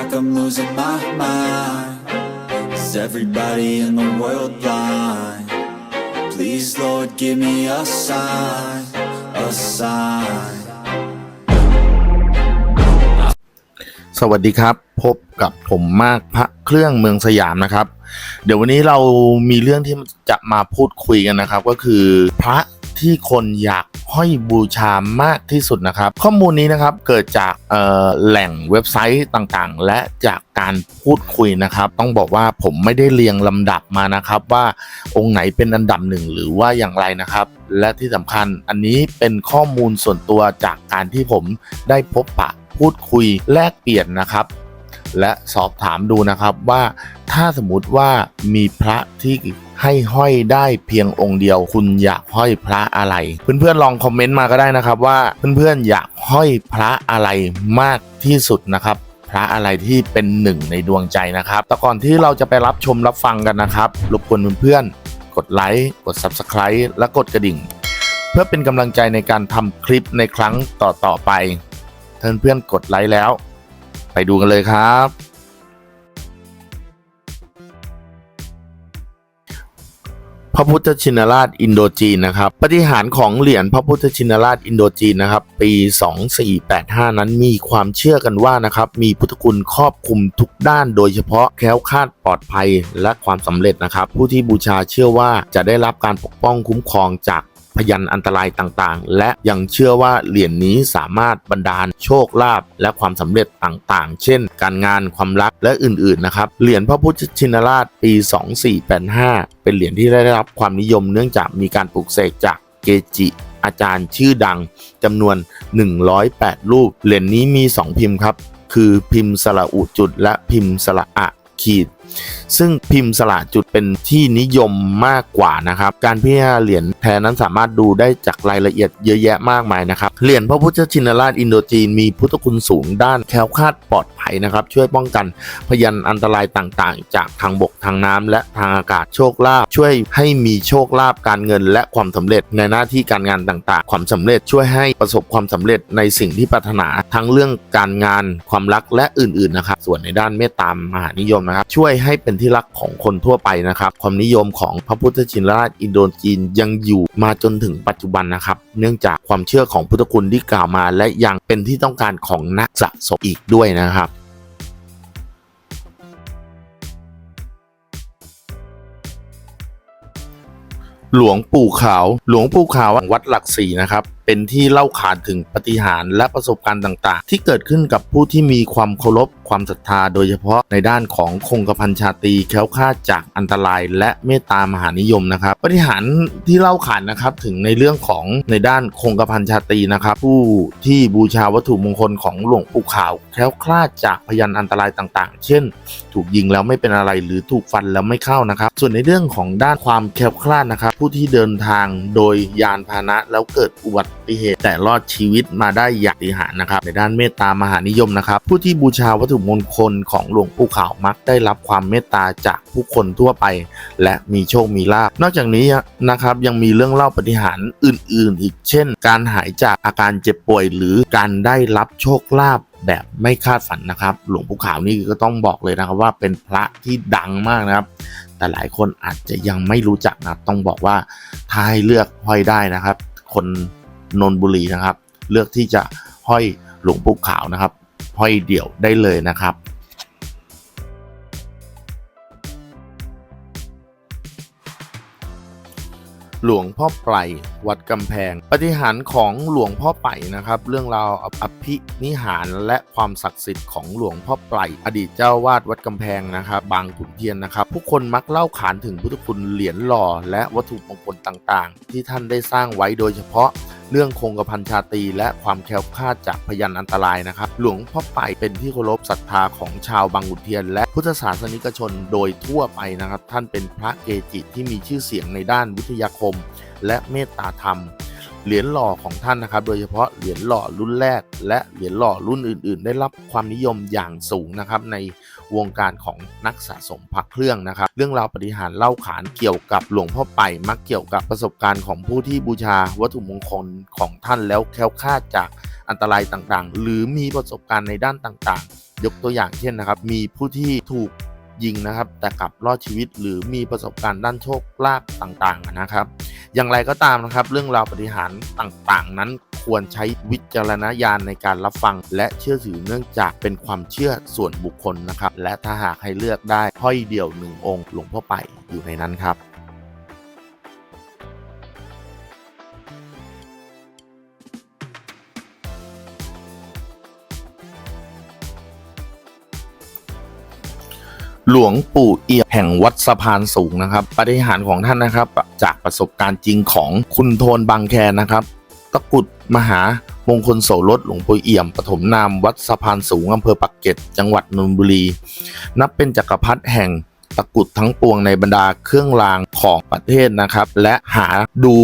like I'm losing my mind. Is everybody in the world blind? Please, Lord, give me a sign, a sign. สวัสดีครับ พบกับผมมากพระเครื่องเมืองสยามนะครับ เดี๋ยววันนี้เรามีเรื่องที่จะมาพูดคุยกันนะครับ ก็คือพระ ที่คนอยากห้อยบูชามากที่สุดนะครับ ข้อมูลนี้นะครับเกิดจากแหล่งเว็บไซต์ต่างๆ และจากการพูดคุยนะครับ ต้องบอกว่าผมไม่ได้เรียงลำดับมานะครับ ว่าองค์ไหนเป็นอันดับหนึ่งหรือว่าอย่างไรนะครับ และที่สำคัญอันนี้เป็นข้อมูลส่วนตัวจากการที่ผมได้พบปะพูดคุยแลกเปลี่ยนนะครับ และสอบถามดูนะครับว่าถ้าสมมติว่ามีพระที่ให้ห้อยได้เพียงองค์เดียว คุณอยากห้อยพระอะไร เพื่อนๆลองคอมเมนต์มาก็ได้นะครับว่าเพื่อนๆอยากห้อยพระอะไรมากที่สุดนะครับพระอะไรที่เป็นหนึ่งในดวงใจนะครับแต่ก่อนที่เราจะไปรับชมรับฟังกันนะครับรบกวนเพื่อนๆกดไลค์กด Subscribe และกดกระดิ่ง เพื่อเป็นกำลังใจในการทำคลิปในครั้งต่อๆไปเพื่อนๆกดไลค์แล้ว ไปดูกันเลยครับ พระพุทธชินราชอินโดจีนนะครับปฏิหารของเหรียญพระพุทธชินราชอินโดจีนนะครับ ปี 2485 นั้นมีความเชื่อกันว่านะครับ มีพุทธคุณครอบคลุมทุกด้านโดยเฉพาะแคล้วคลาดปลอดภัยและความสำเร็จนะครับ ผู้ที่บูชาเชื่อว่าจะได้รับการปกป้องคุ้มครองจาก ยันอันตรายต่างๆ และยังเชื่อว่าเหรียญนี้สามารถบันดาลโชคลาภและความสำเร็จต่างๆ เช่น การงานความรักและอื่นๆนะครับเหรียญพระพุทธชินราชปี 2485 เป็นเหรียญที่ได้รับความนิยมเนื่องจากมีการปลูกเสกจากเกจิอาจารย์ชื่อดังจำนวน 108 รูป เหรียญนี้มี 2 พิมพ์ครับ คือพิมพ์สระอุจุดและพิมพ์สระอะขีด ซึ่งพิมพ์สละจุดเป็นที่นิยมมากกว่านะครับ การพิจารณาเหรียญแท้นั้นสามารถดูได้จากรายละเอียดเยอะแยะมากมายนะครับ เหรียญพระพุทธชินราชอินโดจีนมีพุทธคุณสูงด้านแคล้วคลาดปลอดภัยนะครับ ช่วยป้องกันพยันอันตรายต่างๆ จากทางบกทางน้ำและทางอากาศโชคลาภช่วยให้มีโชคลาภการเงิน และความสำเร็จในหน้าที่การงานต่างๆ ความสำเร็จช่วยให้ประสบความสำเร็จในสิ่งที่ปรารถนาทั้งเรื่องการงานความรักและอื่นๆนะครับส่วนในด้านเมตตามหานิยมนะครับ ช่วยให้เป็นที่รักของคนทั่วไปนะครับ ความนิยมของพระพุทธชินราชอินโดจีนยังอยู่มาจนถึงปัจจุบันนะครับ เนื่องจากความเชื่อของพุทธคุณที่กล่าวมา และยังเป็นที่ต้องการของนักสะสมอีกด้วยนะครับหลวงปู่ขาว หลวงปู่ขาววัดหลักสี่นะครับ เป็นที่เล่าขานถึงปฏิหารและประสบการณ์ต่างๆ ที่เกิดขึ้นกับผู้ที่มีความเคารพความศรัทธาโดยเฉพาะในด้านของคงกระพันชาตีแคล้วคลาดจากอันตราย และเมตตามหานิยมนะครับ ปฏิหารที่เล่าขานนะครับถึงในเรื่องของในด้านคงกระพันชาตีนะครับ ผู้ที่บูชาวัตถุมงคลของหลวงปู่ขาวแคล้วคลาดจากพยันอันตรายต่างๆ เช่น ถูกยิงแล้วไม่เป็นอะไรหรือถูกฟันแล้วไม่เข้านะครับ ส่วนในเรื่องของด้านความแคล้วคลาดนะครับ ผู้ที่เดินทางโดยยานพาหนะแล้วเกิดอุบัติ เหตุ แต่รอดชีวิตมาได้อย่างปาฏิหารย์นะครับในด้านเมตตามหานิยมนะครับ ผู้ที่บูชาวัตถุมงคลของหลวงปู่ขาวมักได้รับความเมตตาจากผู้คนทั่วไป และมีโชคมีลาภนอกจากนี้นะครับยังมีเรื่องเล่าปฏิหารอื่น ๆ อีกเช่น การหายจากอาการเจ็บป่วย หรือการได้รับโชคลาภแบบไม่คาดฝันนะครับ หลวงปู่ขาวนี่ก็ต้องบอกเลยนะครับว่าเป็นพระที่ดังมากนะครับ แต่หลายคนอาจจะยังไม่รู้จักนะต้องบอกว่าถ้าให้เลือกห้อยได้นะครับ คน นนบุรีนะครับ เลือกที่จะห้อยหลวงปู่ขาวนะครับ ห้อยเดี่ยวได้เลยนะครับหลวงพ่อไพรวัดกำแพง ปฏิหารของหลวงพ่อไพรนะครับ เรื่องราวอภินิหารและความศักดิ์สิทธิ์ของหลวงพ่อไพรอดีตเจ้าวาดวัดกำแพงนะครับ บางขุนเทียนนะครับ ผู้คนมักเล่าขานถึงพุทธคุณเหรียญหล่อ และวัตถุมงคลต่างๆ ที่ท่านได้สร้างไว้โดยเฉพาะ เรื่องคงกระพันชาตีและความแคล้วคลาดจากพยันอันตรายนะครับ หลวงพ่อไปเป็นที่เคารพศรัทธาของชาวบางขุนเทียน และพุทธศาสนิกชนโดยทั่วไปนะครับ ท่านเป็นพระเกจิที่มีชื่อเสียงในด้านวิทยาคม และเมตตาธรรม เหรียญหล่อของท่านนะครับ โดยเฉพาะเหรียญหล่อรุ่นแรก และเหรียญหล่อรุ่นอื่น ๆ ได้รับความนิยมอย่างสูงนะครับในวงการของนักสะสมพระเครื่องนะครับ เรื่องราวปฏิหารย์เล่าขานเกี่ยวกับหลวงพ่อไปมักเกี่ยวกับประสบการณ์ของผู้ที่บูชาวัตถุมงคลของท่านแล้วแคล้วคลาดจากอันตรายต่างๆ หรือมีประสบการณ์ในด้านต่างๆ ยกตัวอย่างเช่นนะครับ มีผู้ที่ถูก ยิงนะครับ แต่กลับรอดชีวิตหรือมีประสบการณ์ด้านโชคลาภต่างๆนะครับ อย่างไรก็ตามนะครับ เรื่องราวปฏิหารต่างๆ นั้นควรใช้วิจารณญาณในการรับฟัง และเชื่อถือเนื่องจากเป็นความเชื่อส่วนบุคคลนะครับ และถ้าหากให้เลือกได้ห้อยเดี่ยวหนึ่งองค์หลวงพ่อไปอยู่ในนั้นครับ หลวงปู่เอี่ยมแห่งวัดสะพานสูงนะครับปฏิหารของท่านนะครับ จากประสบการณ์จริงของคุณโทนบางแคนะครับตะกุดมหามงคลโสรสหลวงปู่เอี่ยมปฐมนามวัดสะพานสูงอำเภอปักเกร็ดจังหวัดนนทบุรี นับเป็นจักรพรรดิแห่งะกุดทั้งปวงในบรรดาเครื่องรางของประเทศนะครับ และหาดู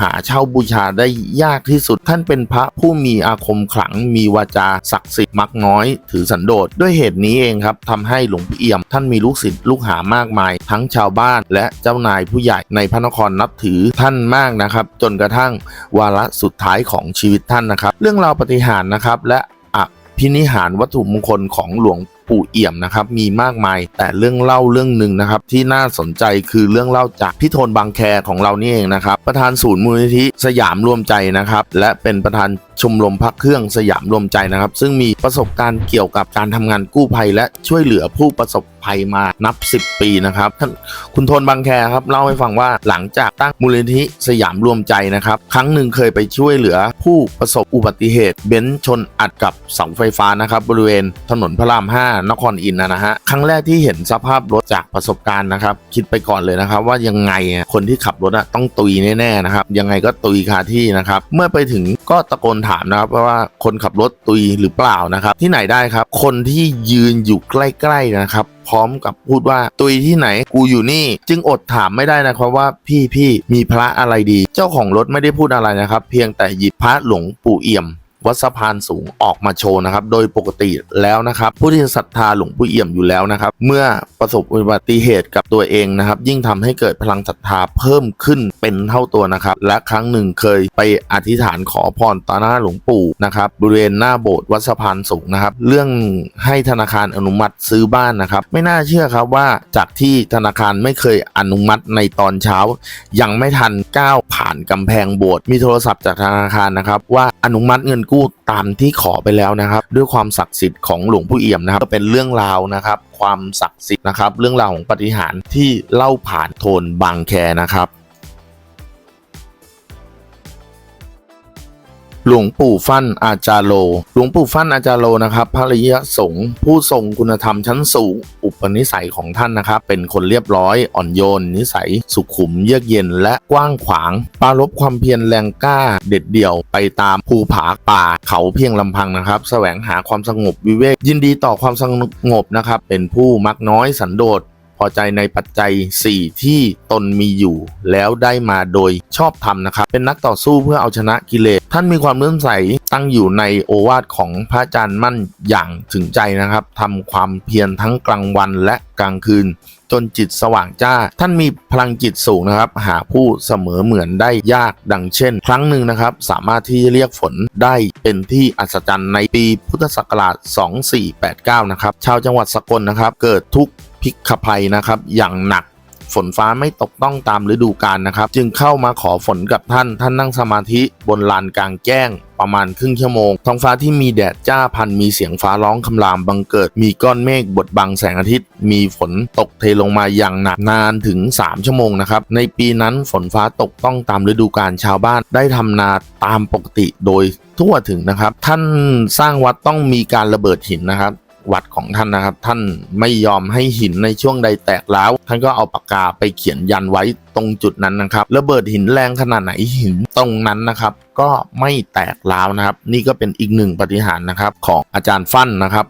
หาเช่าบูชาได้ยากที่สุด ท่านเป็นพระผู้มีอาคมขลังมีวาจาศักดิ์สิทธิ์มักน้อย ถือสันโดษด้วยเหตุนี้เองครับทำให้หลวงปู่เอี่ยม ท่านมีลูกศิษย์ลูกหามากมาย ทั้งชาวบ้านและเจ้านายผู้ใหญ่ในพระนครนับถือท่านมากนะครับ จนกระทั่งวาระสุดท้ายของชีวิตท่านนะครับ เรื่องราวปฏิหารนะครับและอภินิหารวัตถุมงคลของหลวง ปู่เอี่ยมนะครับมีมากมาย แต่เรื่องเล่าเรื่องหนึ่งนะครับที่น่าสนใจคือเรื่องเล่าจากพี่โทนบางแคของเรานี่เองนะครับประธานศูนย์มูลนิธิสยามรวมใจนะครับและเป็นประธานชมรมพักเครื่องสยามรวมใจนะครับ ซึ่งมีประสบการณ์เกี่ยวกับการทำงานกู้ภัย และช่วยเหลือผู้ประสบภัยมานับ 10 ปีนะครับท่านคุณทนบางแคครับเล่าให้ฟังว่าหลังจากตั้งมูลนิธิสยามรวมใจนะครับ ครั้งหนึ่งเคยไปช่วยเหลือผู้ประสบอุบัติเหตุเบนซ์ชนอัดกับเสาไฟฟ้านะครับ บริเวณถนนพระราม 5 นครอินทร์นะฮะครั้งแรกที่เห็นสภาพรถจากประสบการณ์นะครับ คิดไปก่อนเลยนะครับ ว่ายังไงคนที่ขับรถต้องตุยแน่ๆนะครับยังไงก็ตุยคาที่นะครับเมื่อไปถึงก็ตะโกนถามนะครับว่าคนขับรถตุยหรือเปล่านะครับ ที่ไหนได้ครับ คนที่ยืนอยู่ใกล้ๆนะครับ พร้อมกับพูดว่าตุยที่ไหนกูอยู่นี่ จึงอดถามไม่ได้นะครับว่าพี่พี่มีพระอะไรดี เจ้าของรถไม่ได้พูดอะไรนะครับ เพียงแต่หยิบพระหลวงปู่เอี่ยม วัดสะพานสูงออกมาโชว์นะครับ โดยปกติแล้วนะครับ ผู้ที่ศรัทธาหลวงปู่เอี่ยมอยู่แล้วนะครับ เมื่อประสบอุบัติเหตุกับตัวเองนะครับ ยิ่งทำให้เกิดพลังศรัทธาเพิ่มขึ้นเป็นเท่าตัวนะครับ และครั้งหนึ่งเคยไปอธิษฐานขอพรต่อหน้าหลวงปู่นะครับบริเวณหน้าโบสถ์วัดสะพานสูงนะครับ เรื่องให้ธนาคารอนุมัติซื้อบ้านนะครับ ไม่น่าเชื่อครับว่าจากที่ธนาคารไม่เคยอนุมัติในตอนเช้า ยังไม่ทันก้าวผ่านกำแพงโบสถ์มีโทรศัพท์จากธนาคารนะครับ ว่าอนุมัติเงินกู้ตามที่ขอไปแล้วนะครับ ด้วยความศักดิ์สิทธิ์ของหลวงปู่เอี่ยมนะครับก็เป็นเรื่องราวนะครับ ความศักดิ์สิทธิ์นะครับ เรื่องราวของปฏิหารที่เล่าผ่านโทนบางแคนะครับ หลวงปู่ฟั่นอาจารโล หลวงปู่ฟั่นอาจารโลนะครับพระริยสงฆ์ผู้ทรงคุณธรรมชั้นสูง อุปนิสัยของท่านนะครับ เป็นคนเรียบร้อยอ่อนโยน นิสัยสุขุมเยือกเย็นและกว้างขวางปรารบความเพียรแรงกล้าเด็ดเดี่ยวไปตามภูผาป่าเขาเพียงลำพังนะครับแสวงหาความสงบวิเวกยินดีต่อความสงบนะครับ เป็นผู้มักน้อยสันโดษ อใจในปัจจัย 4 ที่ตนมีอยู่ แล้วได้มาโดยชอบธรรมนะครับ เป็นนักต่อสู้เพื่อเอาชนะกิเลส ท่านมีความเลื่อมใสตั้งอยู่ในโอวาทของพระอาจารย์มั่นอย่างถึงใจนะครับทำความเพียรทั้งกลางวันและกลางคืน จนจิตสว่างจ้า ท่านมีพลังจิตสูงนะครับ หาผู้เสมอเหมือนได้ยากดังเช่น ครั้งหนึ่งนะครับ สามารถที่จะเรียกฝนได้เป็นที่อัศจรรย์ในปีพุทธศักราช 2489 นะครับ ชาวจังหวัดสกลนะครับ เกิดทุกข์ พิกขภัยนะครับ อย่างหนักฝนฟ้าไม่ตกต้องตามฤดูกาลนะครับ จึงเข้ามาขอฝนกับท่าน ท่านนั่งสมาธิบนลานกลางแจ้ง ประมาณครึ่งชั่วโมง ท้องฟ้าที่มีแดดจ้าพันมีเสียงฟ้าร้องคำรามบังเกิด มีก้อนเมฆบดบังแสงอาทิตย์ มีฝนตกเทลงมาอย่างหนักนานถึง 3 ชั่วโมงนะครับ ในปีนั้นฝนฟ้าตกต้องตามฤดูกาลชาวบ้านได้ทำนาตามปกติโดยทั่วถึงนะครับ ท่านสร้างวัดต้องมีการระเบิดหินนะครับ วัดของท่านนะครับ ท่านไม่ยอมให้หินในช่วงใดแตกร้าวท่านก็เอาปากกาไปเขียนยันไว้ตรงจุดนั้นนะครับระเบิดหินแรงขนาดไหนหินตรงนั้นนะครับ ก็ไม่แตกร้าวนะครับ นี่ก็เป็นอีกหนึ่งปฏิหารนะครับของอาจารย์ฟั่นนะครับ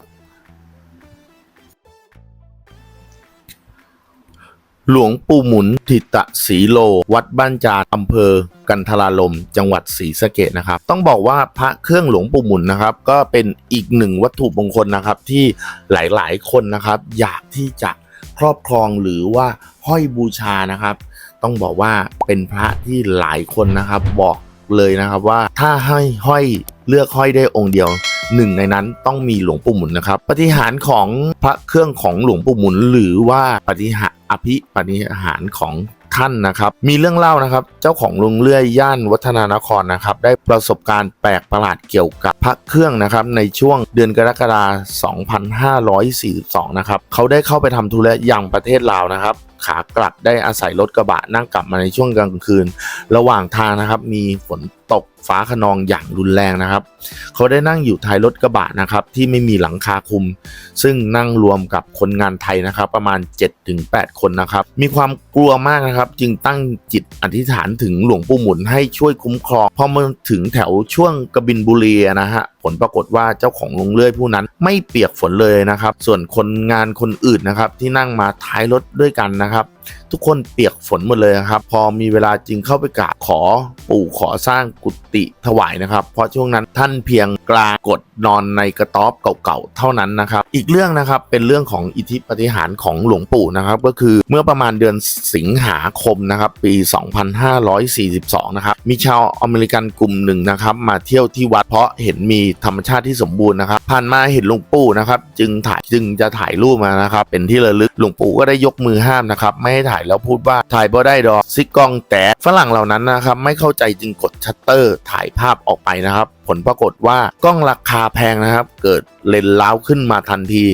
หลวงปู่หมุนทิตสีโล วัดบ้านจาดอำเภอ กันทราลม จังหวัดศรีสะเกดนะครับ ต้องบอกว่าพระเครื่องหลวงปู่หมุนนะครับ ก็เป็นอีกหนึ่งวัตถุมงคลนะครับ ที่หลายๆ คนนะครับ อยากที่จะครอบครองหรือว่าห้อยบูชานะครับ ต้องบอกว่าเป็นพระที่หลายคนนะครับ บอกเลยนะครับว่าถ้าให้ห้อยเลือกห้อยได้องค์เดียว หนึ่งในนั้นต้องมีหลวงปู่หมุนนะครับ ปฏิหารของพระเครื่องของหลวงปู่หมุน หรือว่าปฏิหารอภิปฏิหารของท่านนะครับ มีเรื่องเล่านะครับ เจ้าของโรงเลื่อยย่านวัฒนานครนะครับ ได้ประสบการณ์แปลกประหลาดเกี่ยวกับพระเครื่องนะครับ ในช่วงเดือนกรกฎาคม 2542 นะครับ เขาได้เข้าไปทำธุระยังประเทศลาวนะครับ ขากลับได้อาศัยรถกระบะนั่งกลับมาในช่วงกลางคืน ระหว่างทางนะครับ มีฝนตกฟ้าขนองอย่างรุนแรงนะครับ เขาได้นั่งอยู่ท้ายรถกระบะนะครับ ที่ไม่มีหลังคาคุม ซึ่งนั่งรวมกับคนงานไทยนะครับ ประมาณ 7-8 คนนะครับ มีความกลัวมากนะครับ จึงตั้งจิตอธิษฐานถึงหลวงปู่หมุนให้ช่วยคุ้มครองพอมาถึงแถวช่วงกบินบุรีนะฮะ ผลปรากฏว่าเจ้าของลุงเลื่อยผู้นั้นไม่เปียกฝนเลยนะครับ ส่วนคนงานคนอื่นนะครับที่นั่งมาท้ายรถด้วยกันนะครับ ทุกคนเปียกฝนหมดเลยนะครับ พอมีเวลาจึงเข้าไปกราบขอปู่ขอสร้างกุฏิถวายนะครับ เพราะช่วงนั้นท่านเพียงกลางกดนอนในกระต๊อบเก่าๆเท่านั้นนะครับ อีกเรื่องนะครับเป็นเรื่องของอิทธิปฏิหารของหลวงปู่นะครับ ก็คือเมื่อประมาณเดือนสิงหาคมนะครับ ปี 2542 นะครับ มีชาวอเมริกันกลุ่มหนึ่งนะครับ มาเที่ยวที่วัดเพราะเห็นมีธรรมชาติที่สมบูรณ์นะครับ ผ่านมาเห็นหลวงปู่นะครับ จึงถ่ายจึงจะถ่ายรูปมานะครับ เป็นที่ระลึกหลวงปู่ก็ได้ยกมือห้ามนะครับไม่ให้ถ่ายแล้วพูดว่าถ่ายบ่ได้ดอกซิกกล้องแตกฝรั่งเหล่านั้นนะครับไม่เข้าใจจึงกดชัตเตอร์ ถ่ายภาพออกไปนะครับ ผลปรากฏว่ากล้องราคาแพงนะครับ เกิดเลนส์ล้าวขึ้นมาทันที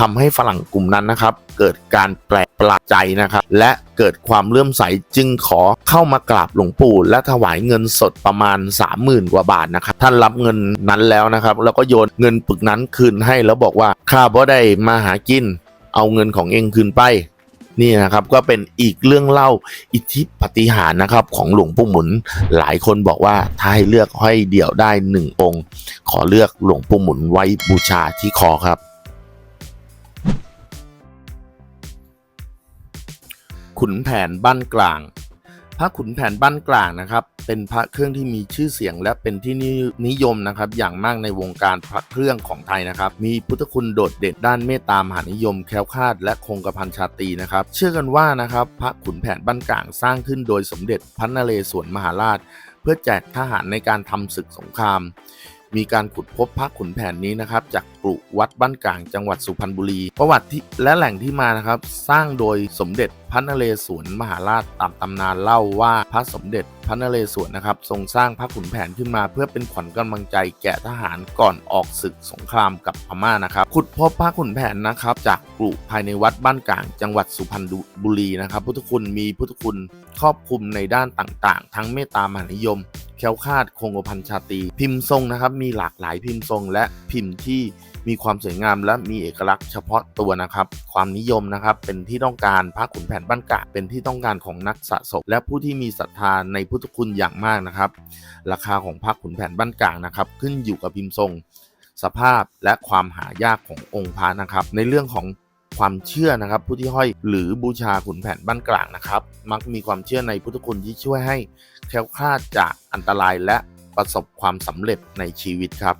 ทำให้ฝรั่งกลุ่มนั้นนะครับ เกิดการแปลกประหลาดใจนะครับ และเกิดความเลื่อมใสจึงขอเข้ามากราบหลวงปู่ และถวายเงินสดประมาณ 30,000 กว่าบาทนะครับ ท่านรับเงินนั้นแล้วนะครับ แล้วก็โยนเงินปึกนั้นคืนให้แล้วบอกว่าข้าบ่ได้มาหากิน เอาเงินของเองคืนไป นี่นะครับก็เป็นอีกเรื่องเล่าอิทธิปฏิหารนะครับ ของหลวงปู่หมุน หลายคนบอกว่าถ้าให้เลือกห้อยเดี่ยวได้หนึ่งองค์ ขอเลือกหลวงปู่หมุนไว้บูชาที่คอครับขุนแผนบ้านกลาง พระขุนแผนบ้านกลางนะครับ เป็นพระเครื่องที่มีชื่อเสียง และเป็นที่นิยมนะครับอย่างมากในวงการพระเครื่องของไทยนะครับมีพุทธคุณโดดเด่นด้านเมตตามหานิยมแคล้วคลาดและคงกระพันชาตีนะครับเชื่อกันว่านะครับพระขุนแผนบ้านกลางสร้างขึ้นโดยสมเด็จพระนเรศวรมหาราช เพื่อแจกทหารในการทำศึกสงคราม มีการขุดพบพระขุนแผนนี้นะครับ จากกรุวัดบ้านกลางจังหวัดสุพรรณบุรี ประวัติที่และแหล่งที่มานะครับ สร้างโดยสมเด็จพระนเรศวรมหาราชตามตำนานเล่าว่าพระสมเด็จพระนเรศวรนะครับ ทรงสร้างพระขุนแผนขึ้นมา เพื่อเป็นขวัญกำลังใจแก่ทหารก่อนออกศึกสงครามกับพม่านะครับขุดพบพระขุนแผนนะครับ จากกรุภายในวัดบ้านกลาง จังหวัดสุพรรณบุรีนะครับ พุทธคุณมีพุทธคุณครอบคลุมในด้านต่างๆ ทั้งเมตตามหานิยม แควคาดคงกระพันชาตี พิมพ์ทรงนะครับ มีหลากหลายพิมพ์ทรง และพิมพ์ที่มีความสวยงามและมีเอกลักษณ์เฉพาะตัวนะครับ ความนิยมนะครับเป็นที่ต้องการพระขุนแผนบ้านกะ เป็นที่ต้องการของนักสะสม และผู้ที่มีศรัทธาในพุทธคุณอย่างมากนะครับ ราคาของพระขุนแผนบ้านกางนะครับ ขึ้นอยู่กับพิมพ์ทรง สภาพและความหายากขององค์พระนะครับ ในเรื่องของ ความเชื่อนะครับ ผู้ที่ห้อยหรือบูชาขุนแผนบ้านกลางนะครับ มักมีความเชื่อในพุทธคุณที่ช่วยให้แคล้วคลาดจากอันตรายและประสบความสำเร็จในชีวิตครับ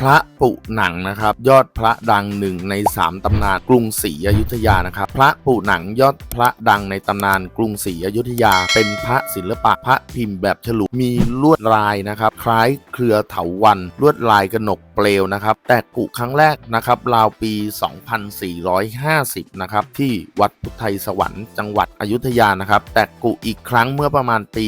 พระปุหนังนะครับ ยอดพระดังหนึ่งในสามตำนานกรุงศรีอยุธยานะครับ พระปุหนังยอดพระดังในตำนานกรุงศรีอยุธยา เป็นพระศิลปะพระพิมพ์แบบฉลุมีลวดลายนะครับ คล้ายเครือเถาวัลย์ลวดลายกระหนก เปลวนะครับ แต่กุครั้งแรกนะครับราวปี 2450 นะครับ ที่วัดพุทธไทยสวรรค์จังหวัดอยุธยานะครับ แต่กุอีกครั้งเมื่อประมาณปี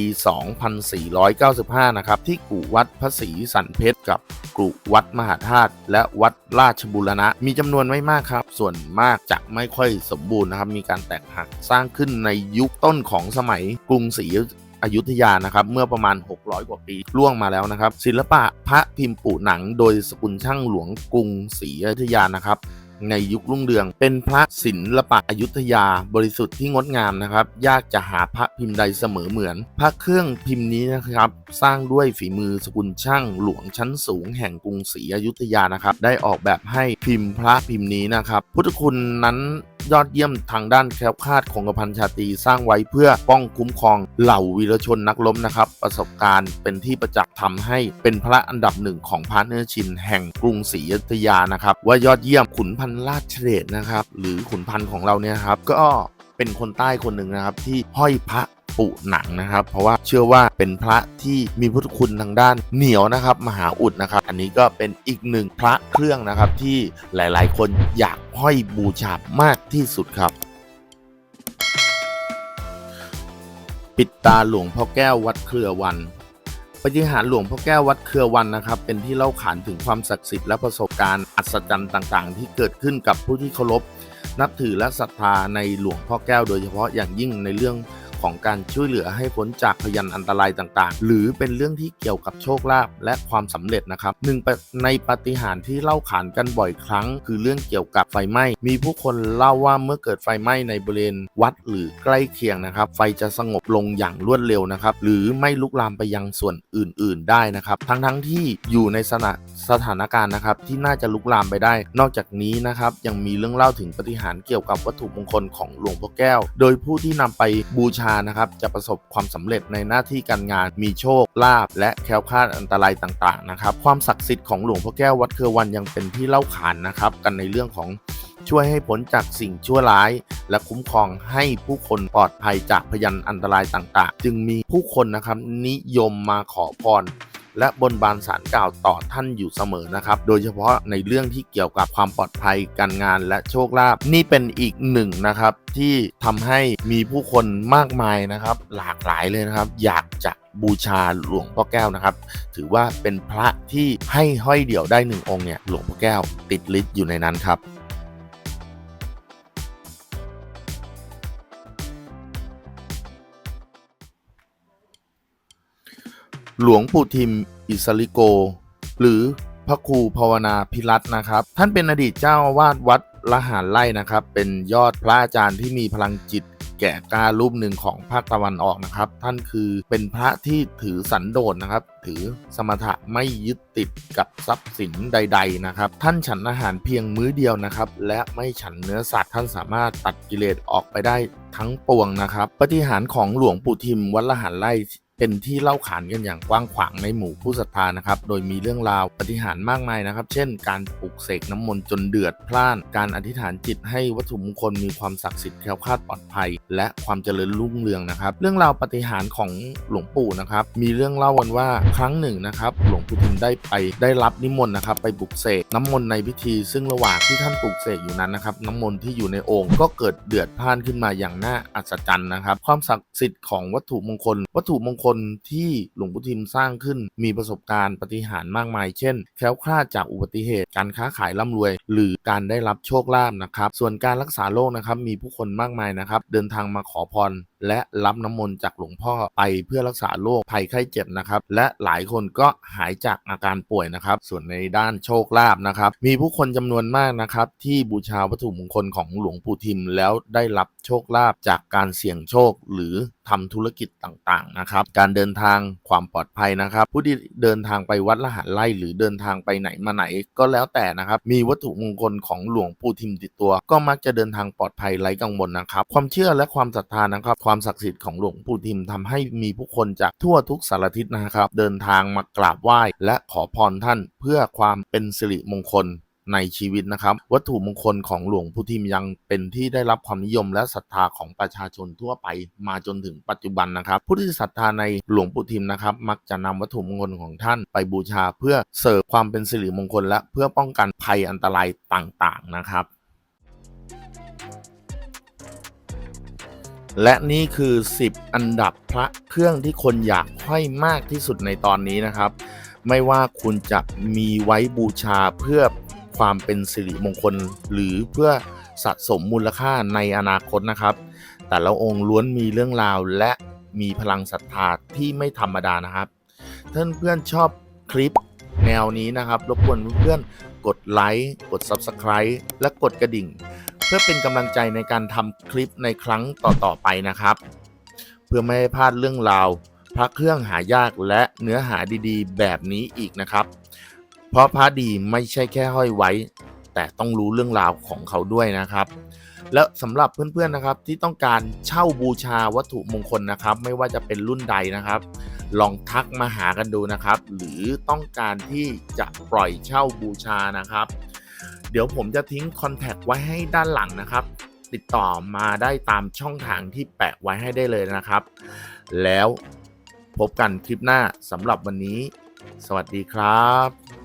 2495 นะครับ ที่กุวัดพระศรีสันเพชรกับกุวัดมหาธาตุและวัดราชบุรณะ มีจำนวนไม่มากครับ ส่วนมากจะไม่ค่อยสมบูรณ์นะครับ มีการแตกหักสร้างขึ้นในยุคต้นของสมัยกรุงศรี อยุธยานะครับเมื่อประมาณ 600 กว่าปีล่วงมาแล้วนะครับ ศิลปะพระพิมพ์ปูหนังโดยสกุลช่างหลวงกรุงศรีอยุธยานะครับ ในยุครุ่งเรือง เป็นพระศิลปะอยุธยาบริสุทธิ์ที่งดงามนะครับ ยากจะหาพระพิมพ์ใดเสมอเหมือน พระเครื่องพิมพ์นี้นะครับ สร้างด้วยฝีมือสกุลช่างหลวงชั้นสูงแห่งกรุงศรีอยุธยานะครับ ได้ออกแบบให้พิมพ์พระพิมพ์นี้นะครับ พุทธคุณนั้นยอดเยี่ยมทางด้านแคล้วคลาดคงกระพันชาตีสร้างไว้เพื่อป้องคุ้มครองเหล่าวีรชนนักล้มนะครับ ประสบการณ์เป็นที่ประจักษ์ทำให้เป็นพระอันดับหนึ่งของพระเนื้อชินแห่งกรุงศรีอยุธยานะครับ ว่ายอดเยี่ยมขุนพันราชเดชนะครับ หรือขุนพันธ์ของเราเนี่ยครับ ก็เป็นคนใต้คนหนึ่งนะครับ ที่ห้อยพระปุหนังนะครับ เพราะว่าเชื่อว่าเป็นพระที่มีพุทธคุณทางด้านเหนียวนะครับ มหาอุดนะครับ อันนี้ก็เป็นอีกหนึ่งพระเครื่องนะครับ ที่หลายๆ คนอยากห้อยบูชามากที่สุดครับปิดตาหลวงพ่อแก้ววัดเครือวัน ปฏิหารหลวงพ่อแก้ววัดเครือวันนะครับ เป็นที่เล่าขานถึงความศักดิ์สิทธิ์และประสบการณ์อัศจรรย์ต่างๆ ที่เกิดขึ้นกับผู้ที่เคารพนับถือและศรัทธาในหลวงพ่อแก้วโดยเฉพาะอย่างยิ่งในเรื่อง ของการช่วยเหลือให้พ้นจากพยันอันตรายต่างๆ หรือเป็นเรื่องที่เกี่ยวกับโชคลาภและความสำเร็จนะครับหนึ่งในปาฏิหารย์ที่เล่าขานกันบ่อยครั้ง คือเรื่องเกี่ยวกับไฟไหม้ มีผู้คนเล่าว่าเมื่อเกิดไฟไหม้ในบริเวณวัดหรือใกล้เคียงนะครับ ไฟจะสงบลงอย่างรวดเร็วนะครับ หรือไม่ลุกลามไปยังส่วนอื่น ๆ ได้นะครับ ทั้งๆที่อยู่ในสถานสถานการณ์นะครับที่น่าจะลุกลามไปได้ นอกจากนี้นะครับยังมีเรื่องเล่าถึงปฏิหารเกี่ยวกับวัตถุมงคลของหลวงพ่อแก้ว โดยผู้ที่นำไปบูชานะครับจะประสบความสำเร็จในหน้าที่การงานมีโชคลาภและแคล้วคลาดอันตรายต่างๆนะครับความศักดิ์สิทธิ์ของหลวงพ่อแก้ววัดเครือวันยังเป็นที่เล่าขานนะครับกันในเรื่องของช่วยให้พ้นจากสิ่งชั่วร้าย และคุ้มครองให้ผู้คนปลอดภัยจากพยันอันตรายต่างๆ จึงมีผู้คนนะครับนิยมมาขอพร และบนบานสารกล่าวต่อท่านอยู่เสมอนะครับ โดยเฉพาะในเรื่องที่เกี่ยวกับความปลอดภัยการงานและโชคลาภนี่เป็นอีกหนึ่งนะครับที่ทำให้มีผู้คนมากมายนะครับ หลากหลายเลยนะครับ อยากจะบูชาหลวงพ่อแก้วนะครับ ถือว่าเป็นพระที่ให้ห้อยเดี่ยวได้หนึ่งองค์เนี่ยหลวงพ่อแก้วติดลิสต์อยู่ในนั้นครับ หลวงปู่ทิม อิสริโก หรือพระครูภาวนาพิรัตนะครับ ท่านเป็นอดีตเจ้าอาวาสวัดละหารไร่นะครับ เป็นยอดพระอาจารย์ที่มีพลังจิตแก่กล้ารูปหนึ่งของภาคตะวันออกนะครับ ท่านคือเป็นพระที่ถือสันโดษนะครับ ถือสมถะไม่ยึดติดกับทรัพย์สินใด ๆนะครับ ท่านฉันอาหารเพียงมื้อเดียวนะครับ และไม่ฉันเนื้อสัตว์ท่านสามารถตัดกิเลสออกไปได้ทั้งปวงนะครับ ปฏิหารของหลวงปู่ทิมวัดละหารไร่ เป็นที่เล่าขานกันอย่างกว้างขวางในหมู่ผู้ศรัทธานะครับ โดยมีเรื่องราวปฏิหารมากมายนะครับ เช่น การปลุกเสกน้ำมนต์จนเดือดพล่าน การอธิษฐานจิตให้วัตถุมงคลมีความศักดิ์สิทธิ์แคล้วคลาดปลอดภัย และความเจริญรุ่งเรืองนะครับ เรื่องราวปฏิหารของหลวงปู่นะครับ มีเรื่องเล่ากันว่าครั้งหนึ่งนะครับหลวงปู่ทิมได้ไปได้รับนิมนต์นะครับไปปลุกเสกน้ำมนต์ในพิธี ซึ่งระหว่างที่ท่านปลุกเสกอยู่นั้นนะครับน้ำมนต์ที่อยู่ในโอ่งก็เกิดเดือดพล่านขึ้นมาอย่างน่าอัศจรรย์นะครับ ความศักดิ์สิทธิ์ของวัตถุมงคล วัตถุมงคลที่หลวงปู่ทิมสร้างขึ้นมีประสบการณ์ปฏิหารมากมาย เช่น แคล้วคลาดจากอุบัติเหตุ การค้าขายร่ำรวย หรือการได้รับโชคลาภนะครับ ส่วนการรักษาโรคนะครับมีผู้คนมากมายนะครับ เดินทางมาขอพร และรับน้ำมนต์จากหลวงพ่อไปเพื่อรักษาโรคภัยไข้เจ็บนะครับ และหลายคนก็หายจากอาการป่วยนะครับ ส่วนในด้านโชคลาภนะครับ มีผู้คนจำนวนมากนะครับ ที่บูชาวัตถุมงคลของหลวงปู่ทิม แล้วได้รับโชคลาภจากการเสี่ยงโชคหรือทำธุรกิจต่างๆนะครับ การเดินทางความปลอดภัยนะครับ ผู้ที่เดินทางไปวัดละหารไร่หรือเดินทางไปไหนมาไหนก็แล้วแต่นะครับ มีวัตถุมงคลของหลวงปู่ทิมติดตัว ก็มักจะเดินทางปลอดภัยไร้กังวลนะครับ ความเชื่อและความศรัทธานะครับความความศักดิ์สิทธิ์ของหลวงปู่ทิมทำให้มีผู้คนจากทั่วทุกสารทิศนะครับ เดินทางมากราบไหว้ และขอพรท่านเพื่อความเป็นสิริมงคลในชีวิตนะครับ วัตถุมงคลของหลวงปู่ทิมยังเป็นที่ได้รับความนิยมและศรัทธาของประชาชนทั่วไปมาจนถึงปัจจุบันนะครับ ผู้ที่ศรัทธาในหลวงปู่ทิมนะครับ มักจะนำวัตถุมงคลของท่านไปบูชาเพื่อเสริมความเป็นสิริมงคลและเพื่อป้องกันภัยอันตรายต่างๆนะครับ และนี่คือ 10 อันดับพระเครื่องที่คนอยากห้อยมากที่สุดในตอนนี้นะครับ ไม่ว่าคุณจะมีไว้บูชาเพื่อความเป็นสิริมงคล หรือเพื่อสะสมมูลค่าในอนาคตนะครับ แต่ละองค์ล้วนมีเรื่องราวและมีพลังศรัทธาที่ไม่ธรรมดานะครับ ท่านเพื่อนชอบคลิปแนวนี้นะครับ รบกวนเพื่อนกดไลค์ กด Subscribe และกดกระดิ่ง พื่อเป็นกำลังใจในการทำคลิปในครั้งต่อๆไปนะครับ เพื่อไม่ให้พลาดเรื่องราว พระเครื่องหายากและเนื้อหาดีๆ แบบนี้อีกนะครับ เพราะพระดีไม่ใช่แค่ห้อยไว้ แต่ต้องรู้เรื่องราวของเขาด้วยนะครับ แล้วสำหรับเพื่อนๆนะครับที่ต้องการเช่าบูชาวัตถุมงคลนะครับ ไม่ว่าจะเป็นรุ่นใดนะครับ ลองทักมาหากันดูนะครับ หรือต้องการที่จะปล่อยเช่าบูชานะครับ เดี๋ยวผมจะทิ้งคอนแทคไว้ให้ด้านหลังนะครับ ติดต่อมาได้ตามช่องทางที่แปะไว้ให้ได้เลยนะครับ แล้วพบกันคลิปหน้าสำหรับวันนี้ สวัสดีครับ